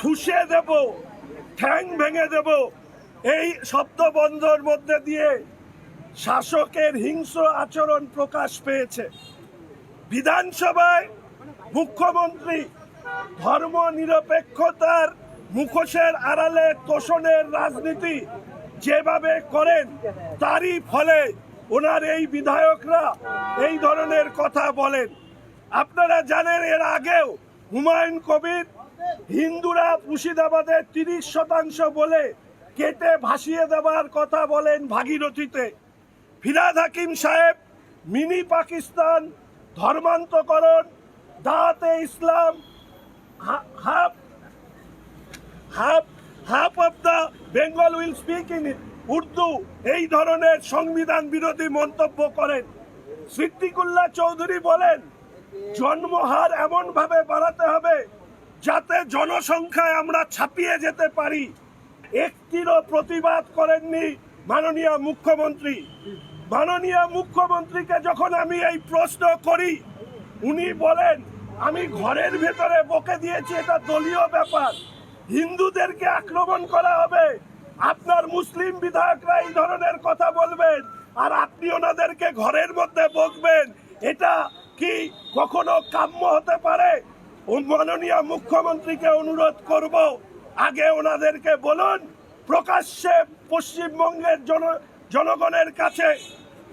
ঠুসে দেব, ঠ্যাং ভেঙে দেব। এই শব্দবন্ধর মধ্যে দিয়ে শাসকের হিংস্র আচরণ প্রকাশ পেয়েছে। বিধানসভায় মুখ্যমন্ত্রী ধর্ম নিরপেক্ষতার মুখোশের আড়ালে তোষণের রাজনীতি যেভাবে করেন, তারই ফলে ওনার এই বিধায়করা এই ধরনের কথা বলেন। আপনারা জানেন এর আগেও হুমায়ুন কবির হিন্দুরা মুর্শিদাবাদের তিরিশ শতাংশ বলে কেটে ভাসিয়ে দেওয়ার কথা বলেন ভাগীরথীতে। ফিরাদ হাকিম সাহেব, মিনি পাকিস্তান, ধর্মান্তকরণ, দাঁতে ইসলাম half half half of the Bengal will speak in Urdu. এই ধরনের সংবিধান বিরোধী মন্তব্য করেন। সিদ্দিকুল্লাহ চৌধুরী বলেন জন্মহার এমন ভাবে বাড়াতে হবে যাতে জনসংখ্যায় আমরা ছাপিয়ে যেতে পারি। একটিরও প্রতিবাদ করেননি মাননীয় মুখ্যমন্ত্রী। মাননীয় মুখ্যমন্ত্রীকে যখন আমি এই প্রশ্ন করি, উনি বলেন, আমি ঘরের ভেতরে বকে দিয়েছি, এটা দলীয় ব্যাপার। হিন্দুদেরকে আক্রমণ করা হবে। আপনার মুসলিম বিধায়করা এই ধরনের কথা বলবেন আর আপনি ওনাদেরকে ঘরের মধ্যে বকবেন। এটা কি কখনো কাম্য হতে পারে? মাননীয় মুখ্যমন্ত্রীকে অনুরোধ করব, আগে ওনাদেরকে বলুন, প্রকাশ্যে পশ্চিমবঙ্গের জন, জনগণের কাছে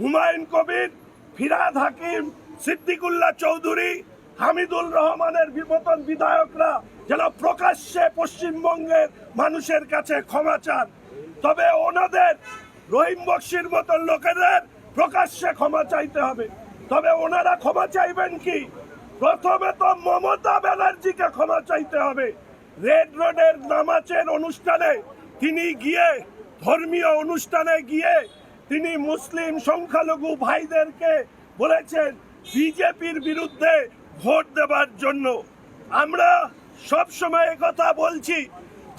হুমায়ুন কবির, ফিরাদ হাকিম, সিদ্দিকুল্লাহ চৌধুরী হামিদুল রহমানের বিপতন বিধায়করা যেন প্রকাশ্যে পশ্চিমবঙ্গের মানুষের কাছে ক্ষমা চান। তবে ওনাদের রহিম বক্সির মতন লোকেদের প্রকাশ্যে ক্ষমা চাইতে হবে। তবে ওনারা ক্ষমা চাইবেন কি? প্রথমে তো মমতা ব্যানার্জিকে ক্ষমা চাইতে হবে। রেড রোডের নামাজের অনুষ্ঠানে তিনি গিয়ে, ধর্মীয় অনুষ্ঠানে গিয়ে তিনি মুসলিম সংখ্যালঘু ভাইদেরকে বলেছেন, বিজেপির বিরুদ্ধে ভোট দেবার জন্য। আমরা সব সময় কথা বলছি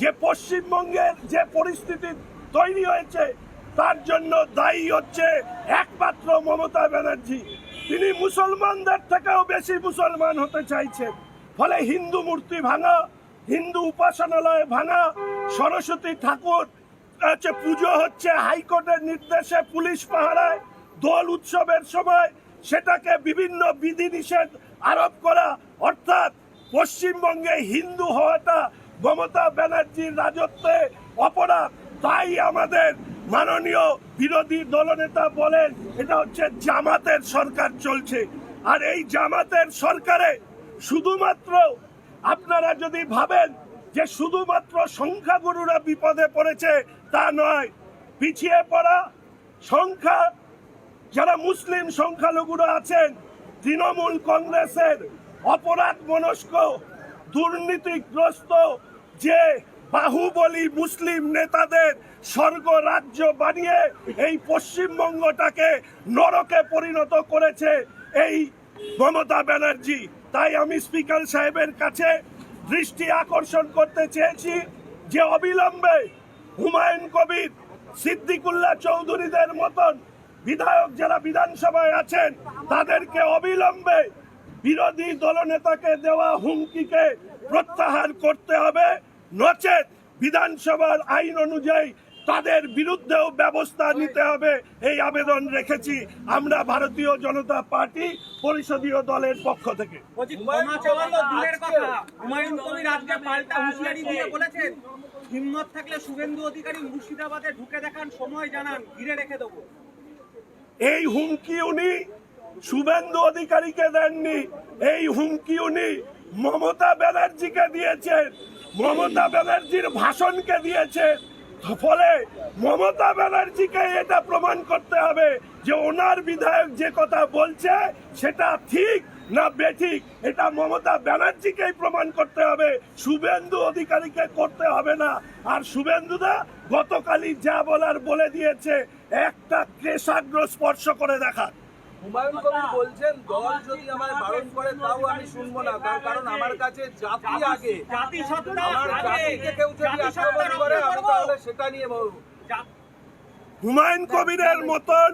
যে, পশ্চিমবঙ্গের যে পরিস্থিতি তৈরি হয়েছে, তার জন্য দায়ী হচ্ছে একমাত্র মমতা ব্যানার্জি। তিনি মুসলমানদের থেকেও বেশি মুসলমান হতে চাইছেন। ফলে হিন্দু মূর্তি ভাঙা, হিন্দু উপাসনালয় ভাঙা, সরস্বতী ঠাকুর, হচ্ছে পুজো হচ্ছে হাইকোর্টের নির্দেশে পুলিশ পাহারায়, দোল উৎসবের সময় সেটাকে বিভিন্ন বিধিনিষেধ আরোপ করা, অর্থাৎ পশ্চিমবঙ্গে হিন্দু হওয়াটা মমতা ব্যানার্জির রাজত্বে অপরাধ। তাই আমাদের মাননীয় বিরোধী দলনেতা বলেন, এটা হচ্ছে জামাতের সরকার চলছে। আর এই জামাতের সরকারে শুধুমাত্র আপনারা যদি ভাবেন যে শুধুমাত্র সংখ্যাগুরুরা বিপদে পড়েছে, তা নয়, পিছিয়ে পড়া সংখ্যা, যারা মুসলিম সংখ্যালঘুরা আছেন, তৃণমূল কংগ্রেসের অপরাধ মনস্ক দুর্নীতিগ্রস্ত যে বাহুবলী মুসলিম নেতাদের স্বর্গ রাজ্য বানিয়ে এই পশ্চিমবঙ্গটাকে নরকে পরিণত করেছে এই মমতা ব্যানার্জি। তাই আমি স্পিকার সাহেবের কাছে দৃষ্টি আকর্ষণ করতে চেয়েছি যে অবিলম্বে হুমায়ুন কবির, সিদ্দিকুল্লাহ চৌধুরীদের মতন বিধায়ক যারা বিধানসভায় আছেন, তাদেরকে অবিলম্বে বিরোধী দলনেতাকে দেওয়া হুমকিকে প্রত্যাহার করতে হবে। নচেত বিধানসভার আইন অনুযায়ী তাদের বিরুদ্ধেও ব্যবস্থা নিতে হবে। এই আবেদন রেখেছি আমরা ভারতীয় জনতা পার্টি পরিষদীয় দলের পক্ষ থেকে। হিম্মত থাকলে শুভেন্দু অধিকারী মুর্শিদাবাদে ঢুকে দেখান সময় জানান ঘিরে রেখে দেবো। এই হুমকি উনি শুভেন্দু অধিকারীকে দেননি। এই হুমকি উনি মমতা ব্যানার্জিকে দিয়েছেন। মমতা ব্যানার্জির ভাষণকে দিয়েছে। ফলে মমতা ব্যানার্জিকে এটা প্রমাণ করতে হবে যে ওনার বিধায়ক যে কথা বলছে, সেটা ঠিক না বেঠিক, এটা মমতা ব্যানার্জিকেই প্রমাণ করতে হবে। শুভেন্দু অধিকারীকে করতে হবে না। আর শুভেন্দুদা গতকালই যা বলার বলে দিয়েছে, একটা কেশাগ্র স্পর্শ করে দেখা হুমায়ুন কবির বলছেন দল যদি আমায় বারণ করে তাও আমি শুনব না। তার কারণ আমার কাছে জাতি আগে। আমার জাতিকে কেউ যদি আক্রমণ করে আমি তাহলে সেটা নিয়ে বলব হুমায়ুন কবিরের মতন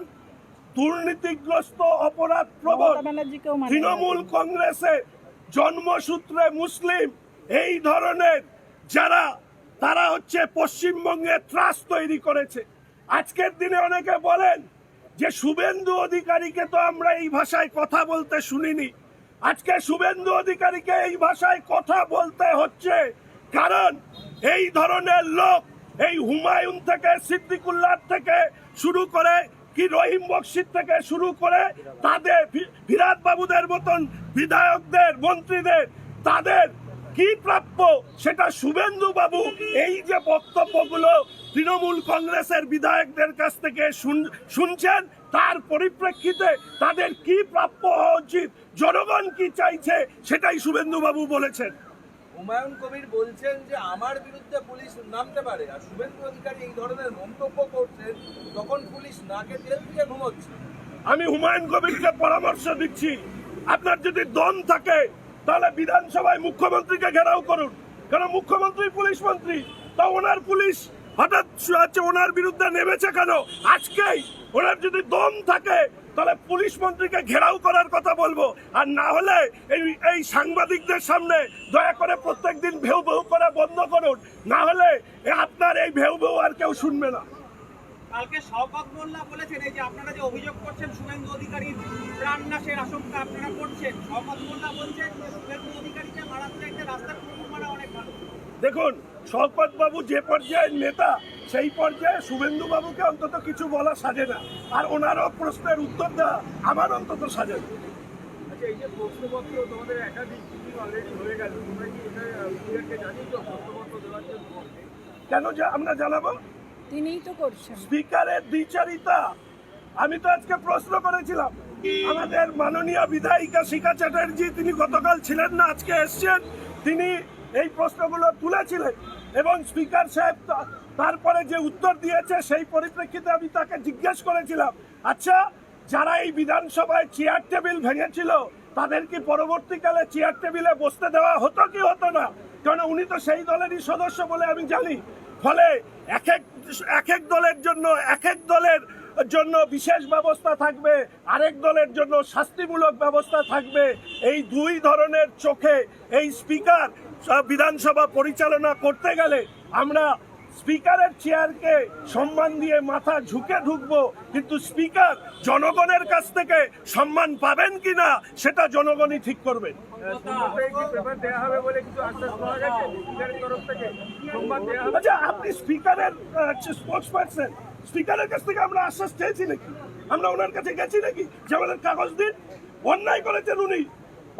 দুর্নীতিগ্রস্ত অপরাধ প্রবণ মানে তৃণমূল কংগ্রেসে জন্মসূত্রে মুসলিম এই ধরনের যারা তারা হচ্ছে পশ্চিমবঙ্গে ত্রাস তৈরি করেছে। আজকের দিনে অনেকে বলেন যে শুভেন্দু অধিকারীকে তো আমরা এই ভাষায় কথা বলতে শুনিনি, আজকে শুভেন্দু অধিকারীকে এই ভাষায় কথা বলতে হচ্ছে। কারণ এই ধরনের লোক এই হুমায়ুন থেকে, সিদ্দিকুল্লাহ থেকে শুরু করে, কি রহিম বক্সির থেকে শুরু করে, তাদের বিরাট বাবুদের মতন বিধায়কদের, মন্ত্রীদের, তাদের কি প্রাপ্য সেটা শুভেন্দু বাবু এই যে বক্তব্যগুলো তৃণমূল কংগ্রেসের বিধায়কদের কাছ থেকে শুন- শুনছেন? তার পরিপ্রেক্ষিতে তাদের কি প্রাপ্য হওয়া উচিত? জনগণ কি চাইছে? সেটাই শুভেন্দু বাবু বলেছেন। হুমায়ুন কবির বলছেন যে আমার বিরুদ্ধে পুলিশ নামতে পারে। আর শুভেন্দু অধিকারী এই ধরনের মন্তব্য করছেন তখন পুলিশ নাকে তেল দিয়ে ঘুমোচ্ছে। আমি হুমায়ুন কবিরকে পরামর্শ দিচ্ছি। আপনার যদি দম থাকে তাহলে বিধানসভায় মুখ্যমন্ত্রীকে ঘেরাও করুন। কারণ মুখ্যমন্ত্রী পুলিশ মন্ত্রী। তা ওনার পুলিশ হঠাৎ হচ্ছে ওনার বিরুদ্ধে নেমেছে কেন? আজকেই ওনার যদি দম থাকে তাহলে পুলিশ মন্ত্রীকে ঘেরাও করার কথা বলব। আর না হলে এই এই সাংবাদিকদের সামনে দয়া করে প্রত্যেকদিন ভেউ ভেউ করা বন্ধ করুন। না হলে আপনার এই ভেউ ভেউ আর কেউ শুনবে না। কালকে শওকত মোল্লা বলেছেন এই যে আপনারা যে অভিযোগ করছেন শুভেন্দু অধিকারীর প্রাণনাশের আশঙ্কা আপনারা করছেন শওকত মোল্লা বলছেন শুভেন্দু অধিকারীকে মারাত্মক একটা রাস্তার মারা অনেক ভালো দেখুন শওকত বাবু যে পর্যায়ের নেতা সেই পর্যায়ে শুভেন্দু বাবুকে অন্তত কিছু বলা সাজে না। আর ওনারও প্রশ্নের উত্তর দেওয়া আমার অন্তত সাজে না। আচ্ছা এই যে প্রশ্নপত্র তোমাদের একাধিক অলরেডি হয়ে গেল। তোমরা কি এটা জানিয়েছো প্রশ্নপত্র দেওয়ার জন্য? কেন যে আমরা জানাব? তিনিই তো করছেন। স্পিকারের দ্বিচারিতা। আমি তো আজকে প্রশ্ন করেছিলাম আমাদের মাননীয় বিধায়িকা শিখা চ্যাটার্জি তিনি গতকাল ছিলেন না আজকে এসছেন। তিনি এই প্রশ্নগুলো তুলেছিলেন এবং স্পিকার সাহেব তারপরে যে উত্তর দিয়েছে সেই পরিপ্রেক্ষিতে আমি তাকে জিজ্ঞেস করেছিলাম আচ্ছা যারা এই বিধানসভায় চেয়ার টেবিল ভেঙেছিল, তাদের কি পরবর্তীকালে চেয়ার টেবিলে বসতে দেওয়া হতো কি হতো না? কারণ উনি তো সেই দলেরই সদস্য বলে আমি জানি। ফলে এক এক এক এক দলের জন্য, এক এক দলের জন্য বিশেষ ব্যবস্থা থাকবে, আরেক দলের জন্য শাস্তিমূলক ব্যবস্থা থাকবে। এই দুই ধরনের চোখে এই স্পিকার বিধানসভা পরিচালনা করতে গেলে আমরা স্পিকারের চেয়ারকে সম্মান দিয়ে মাথা ঝুঁকে ঢুকবো, কিন্তু স্পিকার জনগণের কাছ থেকে সম্মান পাবেন কি না সেটা জনগণই ঠিক করবেন আচ্ছা আপনি স্পিকারের স্পোর্টস পার্সন স্পিকারের কাছ থেকে আমরা আশ্বাস চেয়েছি নাকি? আমরা ওনার কাছে গেছি নাকি? যে আমাদের কাগজ দিন, অন্যায় করেছেন উনি।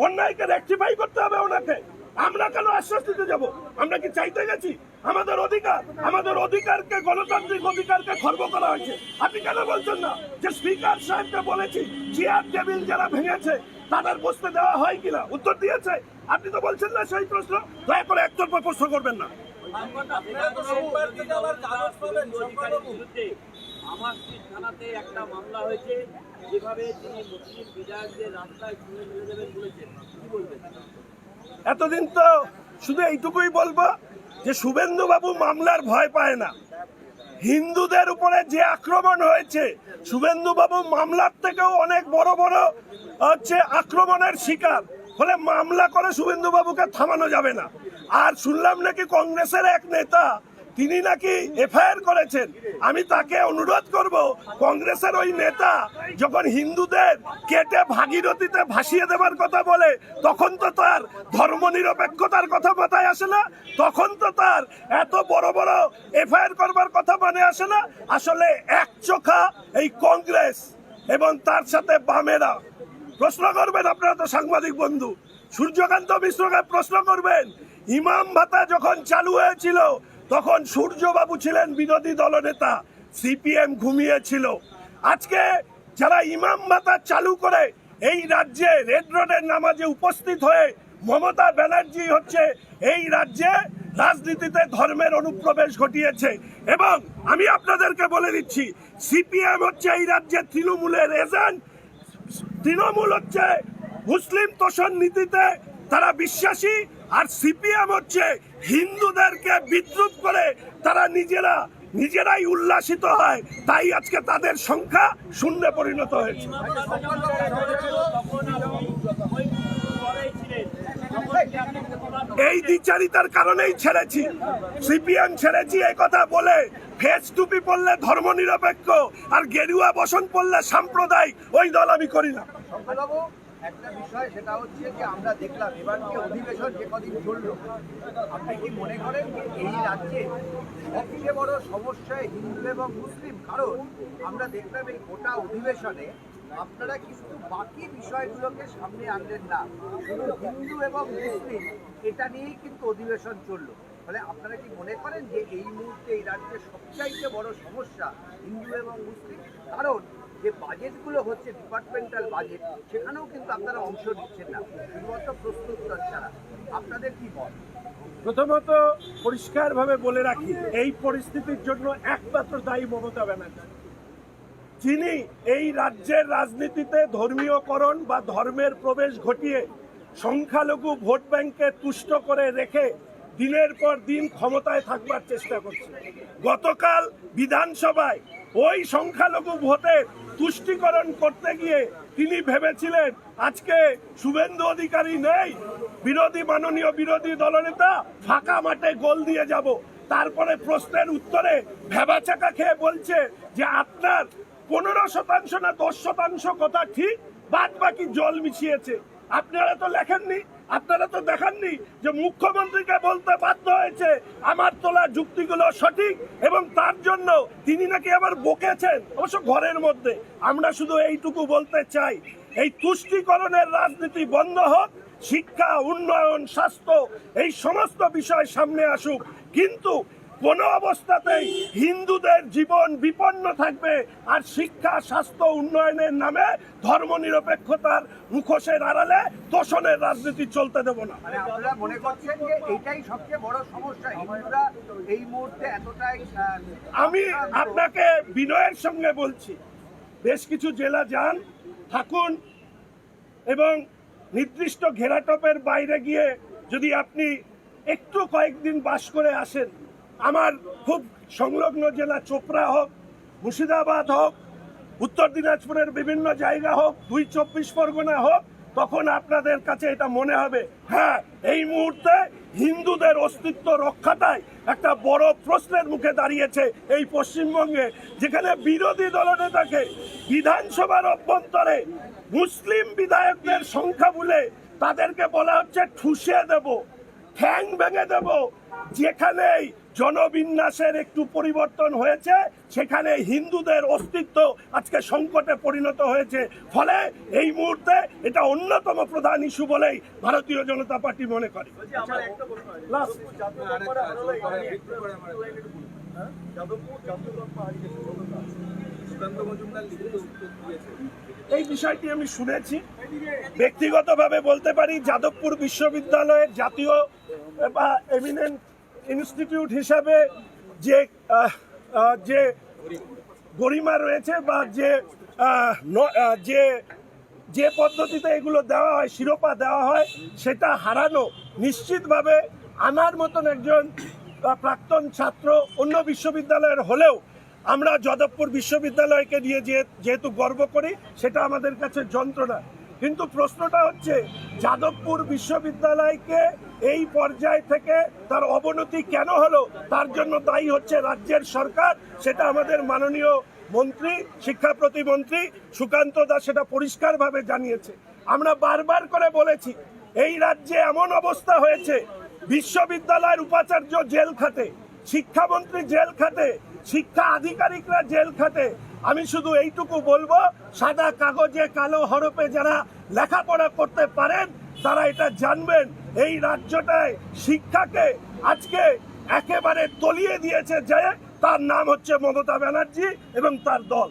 অন্যায়কে রেক্টিফাই করতে হবে ওনাকে। আমরা কেন আশ্বাস দিতে যাব? আমরা কি চাইতে গেছি? আমাদের অধিকার, আমাদের অধিকারকে গণতান্ত্রিক অধিকারকে খর্ব করা হয়েছে। আপনি কেন বলছেন না যে স্পিকার সাহেবকে বলেছি, চেয়ার, টেবিল যারা ভেঙেছে, তাদের বসতে দেওয়া হয় কিনা? উত্তর দিয়েছে। আপনি তো বলছেন না সেই প্রশ্ন। দয়া করে একতরফা প্রশ্ন করবেন না। যেভাবে তিনি মুসলিম বিধায়কদের রাস্তায় ছুঁড়ে ফেলে দেবেন বলেছেন কি বলবেন এতদিন তো শুধু এইটুকুই বলব যে শুভেন্দুবাবু মামলার ভয় পায় না। হিন্দুদের উপরে যে আক্রমণ হয়েছে, শুভেন্দুবাবু মামলার থেকেও অনেক বড় বড়, হচ্ছে আক্রমণের শিকার। ফলে মামলা করে শুভেন্দুবাবুকে থামানো যাবে না। আর শুনলাম নাকি কংগ্রেসের এক নেতা তিনি নাকি এফআইআর করেছেন? আমি তাকে অনুরোধ করব, কংগ্রেসের ওই নেতা যখন হিন্দুদের কেটে ভাগীরথীতে ভাসিয়ে দেবার কথা বলে, তখন তো তার ধর্মনিরপেক্ষতার কথা মাথায় আসে না? তখন তো তার এত বড় বড় এফআইআর করবার কথা মানে আসে না? আসলে এক চোখা এই কংগ্রেস এবং তার সাথে বামেরা। প্রশ্ন করবেন আপনারা তো সাংবাদিক বন্ধু। সূর্যকান্ত মিশ্রকে প্রশ্ন করবেন, ইমাম ভাতা যখন চালু হয়েছিল তখন সূর্যবাবু ছিলেন বিরোধী দলনেতা, সিপিএম ঘুমিয়েছিল। আজকে যারা ইমাম ভাতা চালু করে, এই রাজ্যে রেড রোডের নামাজে উপস্থিত হয়ে মমতা ব্যানার্জি হচ্ছে, এই রাজ্যে রাজনীতিতে ধর্মের অনুপ্রবেশ ঘটিয়েছে। এবং আমি আপনাদেরকে বলে দিচ্ছি, সিপিএম হচ্ছে এই রাজ্যে তৃণমূলের এজেন্ট। তৃণমূল হচ্ছে মুসলিম তোষণ নীতিতে তারা বিশ্বাসী, আর সিপিএম হচ্ছে হিন্দুদেরকে বিদ্রুপ করে তারা নিজেরা, নিজেরাই উল্লাসিত হয়। তাই আজকে তাদের সংখ্যা শূন্যে পরিণত হয়েছে। এই দ্বিচারিতার কারণেই ছেড়েছি। সিপিএম ছেড়েছি এই কথা বলে ফেস টুপি পড়লে ধর্মনিরপেক্ষ আর গেরুয়া বসন পড়লে সাম্প্রদায়িক, ওই দল আমি করি না। একটা বিষয়, সেটা হচ্ছে যে আমরা দেখলাম, এবার যে অধিবেশন যে কদিন চলল? আপনি কি মনে করেন যে এই রাজ্যে সবচেয়ে বড় সমস্যা হিন্দু এবং মুসলিম? কারণ আমরা দেখলাম এই গোটা অধিবেশনে আপনারা কিন্তু বাকি বিষয়গুলোকে সামনে আনলেন না। শুধু হিন্দু এবং মুসলিম, এটা নিয়েই কিন্তু অধিবেশন চলল। ফলে আপনারা কি মনে করেন যে এই মুহূর্তে এই রাজ্যের সবচাইতে বড় সমস্যা হিন্দু এবং মুসলিম? কারণ যে বাজেটগুলো হচ্ছে ডিপার্টমেন্টাল বাজেট সেখানেও কিন্তু আপনারা অংশ নিচ্ছেন না। শুধুমাত্র প্রস্তুত ছাড়া। আপনাদের কি মত? প্রথমত পরিষ্কারভাবে বলে রাখি, এই পরিস্থিতির জন্য একমাত্র দায়ী মমতা ব্যানার্জি। যিনি এই রাজ্যের রাজনীতিতে ধর্মীয়করণ বা ধর্মের প্রবেশ ঘটিয়ে সংখ্যালঘু ভোট ব্যাংকে তুষ্ট করে রেখে দিনের পর দিন ক্ষমতায় থাকবার চেষ্টা করছে। গতকাল বিধানসভায় ওই সংখ্যালঘু ভোটের তুষ্টিকরণ করতে গিয়ে তিনি ভেবেছিলেন, আজকে শুভেন্দু অধিকারী নেই, বিরোধী মাননীয় বিরোধী দলনেতা ফাঁকা মাঠে গোল দিয়ে যাব। তারপরে প্রশ্নের উত্তরে ভেবাচাকা খেয়ে বলছে যে, আপনার পনেরো শতাংশ না দশ শতাংশ কথা ঠিক বাদ বাকি জল মিশিয়েছে। আপনারা তো লেখেননি। আপনারা তো দেখাননি যে মুখ্যমন্ত্রীকে বলতে বাধ্য হয়েছে আমার তোলা যুক্তিগুলো সঠিক এবং তার জন্য তিনি নাকি আবার বকেছেন। অবশ্য ঘরের মধ্যে। আমরা শুধু এইটুকু বলতে চাই, এই তুষ্টিকরণের রাজনীতি বন্ধ হোক, শিক্ষা, উন্নয়ন, স্বাস্থ্য, এই সমস্ত বিষয় সামনে আসুক। কিন্তু কোনো অবস্থাতেই হিন্দুদের জীবন বিপন্ন থাকবে আর শিক্ষা স্বাস্থ্য উন্নয়নের নামে ধর্মনিরপেক্ষতার মুখোশের আড়ালে তোষণের রাজনীতি চলতে দেব না। করছেন সবচেয়ে বড় সমস্যা? এই মুহূর্তে আমি আপনাকে বিনয়ের সঙ্গে বলছি বেশ কিছু জেলা যান থাকুন এবং নির্দিষ্ট ঘেরাটপের বাইরে গিয়ে যদি আপনি একটু কয়েকদিন বাস করে আসেন আমার খুব সংলগ্ন জেলা চোপড়া হোক, মুর্শিদাবাদ হোক, উত্তর দিনাজপুরের বিভিন্ন জায়গা হোক, দুই চব্বিশ পরগনা হোক, তখন আপনাদের কাছে এটা মনে হবে। হ্যাঁ এই মুহূর্তে হিন্দুদের অস্তিত্ব রক্ষাটাই একটা বড় প্রশ্নের মুখে দাঁড়িয়েছে এই পশ্চিমবঙ্গে, যেখানে বিরোধী দলনেতাকে বিধানসভার অভ্যন্তরে মুসলিম বিধায়কদের সংখ্যা বলে তাদেরকে বলা হচ্ছে ঠুসে দেব, ঠ্যাং ভেঙে দেব, যেখানেই জনবিন্যাসের একটু পরিবর্তন হয়েছে, সেখানে হিন্দুদের অস্তিত্ব আজকে সংকটে পরিণত হয়েছে। ফলে এই মুহূর্তে এটা অন্যতম প্রধান ইস্যু বলেই ভারতীয় জনতা পার্টি মনে করে। এই বিষয়টি আমি শুনেছি। ব্যক্তিগতভাবে বলতে পারি, যাদবপুর বিশ্ববিদ্যালয়ের জাতীয় বা এমিনেন্ট ইনস্টিটিউট হিসাবে যে যে গরিমা রয়েছে বা যে যে যে পদ্ধতিতে এগুলো দেওয়া হয়, শিরোপা দেওয়া হয়, সেটা হারানো, নিশ্চিতভাবে আমার মতন একজন প্রাক্তন ছাত্র অন্য বিশ্ববিদ্যালয়ের হলেও আমরা যাদবপুর বিশ্ববিদ্যালয়কে নিয়ে যে, যেহেতু গর্ব করি, সেটা আমাদের কাছে যন্ত্রণা। কিন্তু প্রশ্নটা হচ্ছে, যাদবপুর বিশ্ববিদ্যালয়কে এই পর্যায় থেকে তার অবনতি কেন হলো? তার জন্য দায়ী হচ্ছে রাজ্যের সরকার, সেটা আমাদের মাননীয় মন্ত্রী, শিক্ষা প্রতিমন্ত্রী সুকান্ত দাস সেটা পরিষ্কারভাবে জানিয়েছে। আমরা বারবার করে বলেছি, এই রাজ্যে এমন অবস্থা হয়েছে, বিশ্ববিদ্যালয়ের উপাচার্য জেল খাতে শিক্ষামন্ত্রী জেল খাতে শিক্ষা আধিকারিকরা জেল খাতে আমি শুধু এইটুকু বলব, সাদা কাগজে কালো হরপে যারা লেখাপড়া করতে পারেন তারা এটা জানবেন। এই রাজ্যটায় শিক্ষাকে আজকে একেবারে তলিয়ে দিয়েছে যে তার নাম হচ্ছে মমতা ব্যানার্জি এবং তার দল।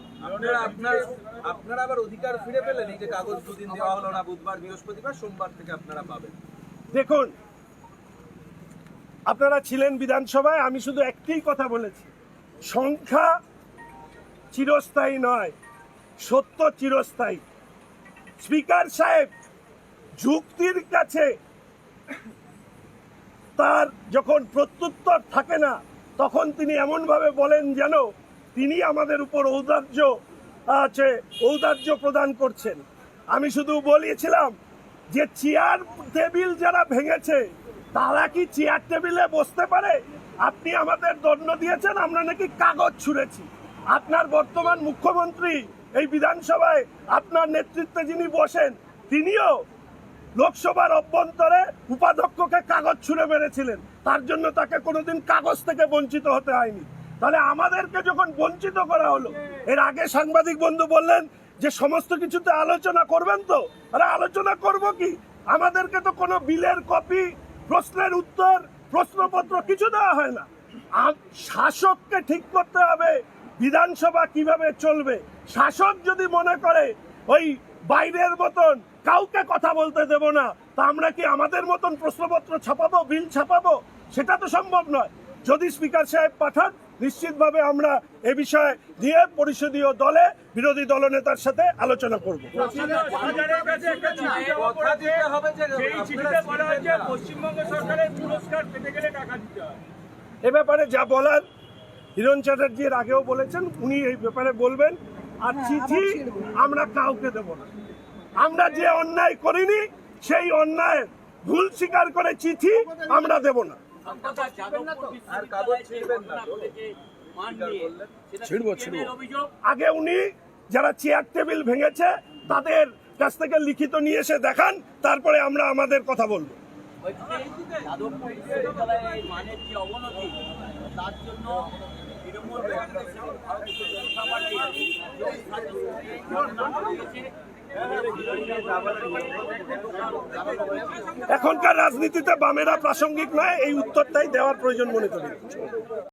আপনারা আবার অধিকার ফিরে পেলেন? এই যে কাগজ দুদিন দেওয়া হলো না বুধবার বৃহস্পতিবার সোমবার থেকে আপনারা পাবেন। দেখুন আপনারা ছিলেন বিধানসভায় আমি শুধু একটাই কথা বলেছি। সংখ্যা চিরস্থায়ী নয় সত্য চিরস্থায়ী। স্পিকার সাহেব যুক্তির কাছে তার যখন প্রত্যুত্তর থাকে না, তখন তিনি এমনভাবে বলেন যেন তিনি আমাদের উপর ঔদার্য আছে, ঔদার্য প্রদান করছেন। আমি শুধু বলিয়েছিলাম যে চেয়ার টেবিল যারা ভেঙেছে, তারা কি চেয়ার টেবিলে বসতে পারে? আপনি আমাদের দণ্ড দিয়েছেন, আমরা নাকি কাগজ ছুঁড়েছি। আপনার বর্তমান মুখ্যমন্ত্রী এই বিধানসভায় আপনার নেতৃত্বে যিনি বসেন, তিনিও লোকসভার অভ্যন্তরে উপাধ্যক্ষকে কাগজ ছুঁড়ে মেরেছিলেন। তার জন্য তাকে কোনোদিন কাগজ থেকে বঞ্চিত হতে হয়নি। তাহলে আমাদেরকে যখন বঞ্চিত করা হলো, এর আগে সাংবাদিক বন্ধু বললেন যে সমস্ত কিছুতে আলোচনা করবেন তো? আরে আলোচনা করব কি? আমাদেরকে তো কোনো বিলের কপি, প্রশ্নের উত্তর, প্রশ্নপত্র কিছু দেওয়া হয় না। শাসককে ঠিক করতে হবে। বিধানসভা কীভাবে চলবে? শাসক যদি মনে করে, ওই বাইরের মতন কাউকে কথা বলতে দেব না, তা আমরা কি আমাদের মতন প্রশ্নপত্র ছাপাবো, বিল ছাপাবো? সেটা তো সম্ভব নয়। যদি স্পিকার সাহেব পাঠান, নিশ্চিতভাবে আমরা এ বিষয়ে নিয়ে পরিষদীয় দলে বিরোধী দলনেতার সাথে আলোচনা করব। এ ব্যাপারে যা বলার, হিরণ চ্যাটার্জি এর আগেও বলেছেন, উনি এই ব্যাপারে বলবেন। আর হ্যাঁ, চিঠি আমরা কাউকে দেব না। আমরা যে অন্যায় করিনি সেই অন্যায় ভুল স্বীকার করে চিঠি আমরা দেব না। মান আগে উনি যারা চেয়ার টেবিল ভেঙেছে তাদের কাছ থেকে লিখিত নিয়ে এসে দেখান তারপরে আমরা আমাদের কথা বলব। যাদবপুর বিশ্ববিদ্যালয়ে মানের যে অবনতি তার জন্য এখনকার রাজনীতিতে বামেরা প্রাসঙ্গিক নয় এই উত্তরটাই দেওয়ার প্রয়োজন মনে করি।